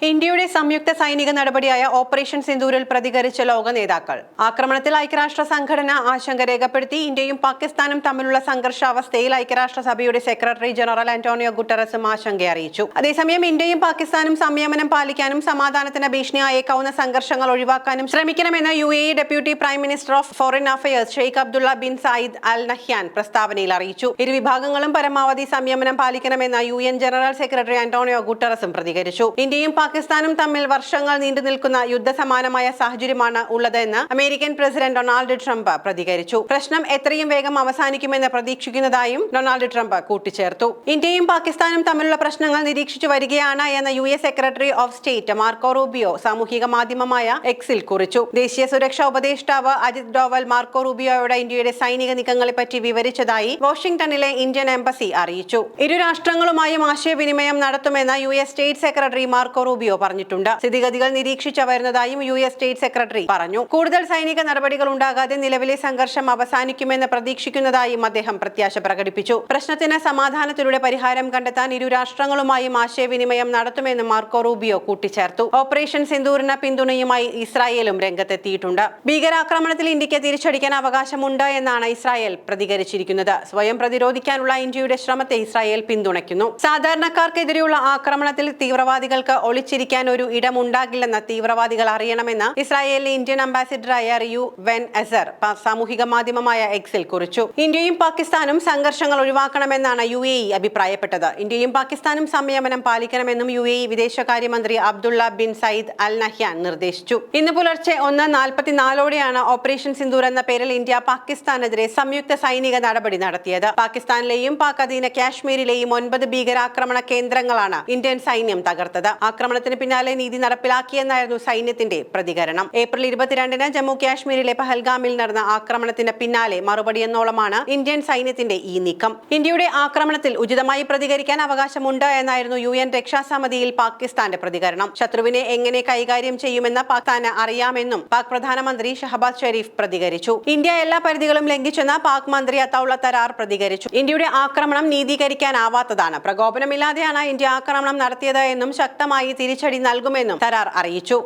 ഇന്ത്യയുടെ സംയുക്ത സൈനിക നടപടിയായ ഓപ്പറേഷൻ സിന്ദൂരിൽ പ്രതികരിച്ച ലോക നേതാക്കൾ. ആക്രമണത്തിൽ ഐക്യരാഷ്ട്ര സംഘടന ആശങ്ക രേഖപ്പെടുത്തി ഇന്ത്യയും പാകിസ്ഥാനും തമ്മിലുള്ള സംഘർഷാവസ്ഥയിൽ ഐക്യരാഷ്ട്ര സഭയുടെ സെക്രട്ടറി ജനറൽ ആന്റോണിയോ ഗുട്ടറസും ആശങ്ക അറിയിച്ചു. അതേസമയം ഇന്ത്യയും പാകിസ്ഥാനും സംയമനം പാലിക്കാനും സമാധാനത്തിന് ഭീഷണിയായേക്കാവുന്ന സംഘർഷങ്ങൾ ഒഴിവാക്കാനും ശ്രമിക്കണമെന്ന് U A deputy prime minister of foreign affairs Sheikh Abdullah bin Zayed Al Nahyan പ്രസ്താവനയിൽ അറിയിച്ചു. ഇരുവിഭാഗങ്ങളും പരമാവധി സംയമനം പാലിക്കണമെന്ന് U N general secretary Antonio ഗുട്ടറസും പ്രതികരിച്ചു. ഇന്ത്യയും പാകിസ്ഥാനും തമ്മിൽ വർഷങ്ങൾ നീണ്ടു നിൽക്കുന്ന യുദ്ധസമാനമായ സാഹചര്യമാണ് ഉള്ളതെന്ന് അമേരിക്കൻ പ്രസിഡന്റ് ഡൊണാൾഡ് ട്രംപ് പ്രതികരിച്ചു. പ്രശ്നം എത്രയും വേഗം അവസാനിക്കുമെന്ന് പ്രതീക്ഷിക്കുന്നതായും ഡൊണാൾഡ് ട്രംപ് കൂട്ടിച്ചേർത്തു. ഇന്ത്യയും പാകിസ്ഥാനും തമ്മിലുള്ള പ്രശ്നങ്ങൾ നിരീക്ഷിച്ചു വരികയാണ് എന്ന് U S secretary of state Marco Rubio സാമൂഹിക മാധ്യമമായ എക്സിൽ കുറിച്ചു. ദേശീയ സുരക്ഷാ ഉപദേഷ്ടാവ് അജിത് ഡോവൽ മാർക്കോ റൂബിയോയുടെ ഇന്ത്യയുടെ സൈനിക നീക്കങ്ങളെപ്പറ്റി വിവരിച്ചതായി വാഷിംഗ്ടണിലെ ഇന്ത്യൻ എംബസി അറിയിച്ചു. ഇരു രാഷ്ട്രങ്ങളുമായും ആശയവിനിമയം നടത്തുമെന്ന് U S state secretary Marco Rubio പറഞ്ഞിട്ടുണ്ട് സ്ഥിതിഗതികൾ നിരീക്ഷിച്ചു വരുന്നതായും യു എസ് സ്റ്റേറ്റ് സെക്രട്ടറി പറഞ്ഞു. കൂടുതൽ സൈനിക നടപടികൾ ഉണ്ടാകാതെ നിലവിലെ സംഘർഷം അവസാനിക്കുമെന്ന് പ്രതീക്ഷിക്കുന്നതായും അദ്ദേഹം പ്രത്യാശ പ്രകടിപ്പിച്ചു. പ്രശ്നത്തിന് സമാധാനത്തിലൂടെ പരിഹാരം കണ്ടെത്താൻ ഇരു രാഷ്ട്രങ്ങളുമായും ആശയവിനിമയം നടത്തുമെന്ന് മാർക്കോ റൂബിയോ കൂട്ടിച്ചേർത്തു. ഓപ്പറേഷൻ സിന്ദൂറിന് പിന്തുണയുമായി ഇസ്രായേലും രംഗത്തെത്തിയിട്ടുണ്ട്. ഭീകരാക്രമണത്തിൽ ഇന്ത്യയ്ക്ക് തിരിച്ചടിക്കാൻ അവകാശമുണ്ട് എന്നാണ് ഇസ്രായേൽ പ്രതികരിച്ചിരിക്കുന്നത്. സ്വയം പ്രതിരോധിക്കാനുള്ള ഇന്ത്യയുടെ ശ്രമത്തെ ഇസ്രായേൽ പിന്തുണയ്ക്കുന്നു. സാധാരണക്കാർക്കെതിരെയുള്ള ആക്രമണത്തിൽ തീവ്രവാദികൾക്ക് ഒളിച്ചിരിക്കാൻ ഇടമുണ്ടാകില്ലെന്ന് തീവ്രവാദികൾ അറിയണമെന്ന് ഇസ്രായേലിലെ ഇന്ത്യൻ അംബാസിഡറായ റിയു വെൻ അസർ സാമൂഹിക മാധ്യമമായ എക്സിൽ കുറിച്ചു. ഇന്ത്യയും പാകിസ്ഥാനും സംഘർഷങ്ങൾ ഒഴിവാക്കണമെന്നാണ് യു എ ഇ അഭിപ്രായപ്പെട്ടത്. ഇന്ത്യയും പാകിസ്ഥാനും സംയമനം പാലിക്കണമെന്നും യു എ ഇ വിദേശകാര്യമന്ത്രി Abdullah bin Zayed Al Nahyan നിർദ്ദേശിച്ചു. ഇന്ന് പുലർച്ചെ ഒന്ന് നാൽപ്പത്തിനാലോടെയാണ് ഓപ്പറേഷൻ സിന്ദൂർ എന്ന പേരിൽ ഇന്ത്യ പാകിസ്ഥാനെതിരെ സംയുക്ത സൈനിക നടപടി നടത്തിയത്. പാകിസ്ഥാനിലെയും പാക് അധീന കാശ്മീരിലെയും ഒൻപത് ഭീകരാക്രമണ കേന്ദ്രങ്ങളാണ് ഇന്ത്യൻ സൈന്യം തകർത്തത്. ആക്രമണത്തിന് പിന്നാലെ നീതി നടപ്പിലാക്കിയെന്നായിരുന്നു സൈന്യത്തിന്റെ പ്രതികരണം. ഏപ്രിൽ ഇരുപത്തിരണ്ടിന് ജമ്മു കാശ്മീരിലെ പഹൽഗാമിൽ നടന്ന ആക്രമണത്തിന് പിന്നാലെ മറുപടിയെന്നോളമാണ് ഇന്ത്യൻ സൈന്യത്തിന്റെ ഈ നീക്കം. ഇന്ത്യയുടെ ആക്രമണത്തിൽ ഉചിതമായി പ്രതികരിക്കാൻ അവകാശമുണ്ട് എന്നായിരുന്നു യു എൻ രക്ഷാസമിതിയിൽ പാകിസ്ഥാന്റെ പ്രതികരണം. ശത്രുവിനെ എങ്ങനെ കൈകാര്യം ചെയ്യുമെന്ന് പാകിസ്ഥാന് അറിയാമെന്നും പാക് പ്രധാനമന്ത്രി ഷഹബാസ് ഷെരീഫ് പ്രതികരിച്ചു. ഇന്ത്യ എല്ലാ പരിധികളും ലംഘിച്ചെന്ന് പാക് മന്ത്രി അത്തൌള തരാർ പ്രതികരിച്ചു. ഇന്ത്യയുടെ ആക്രമണം നീതീകരിക്കാനാവാത്തതാണ്. പ്രകോപനമില്ലാതെയാണ് ഇന്ത്യ ആക്രമണം നടത്തിയത് എന്നും ശക്തമായി തിരിച്ചടി നൽകുമെന്നും തരാർ അറിയിച്ചു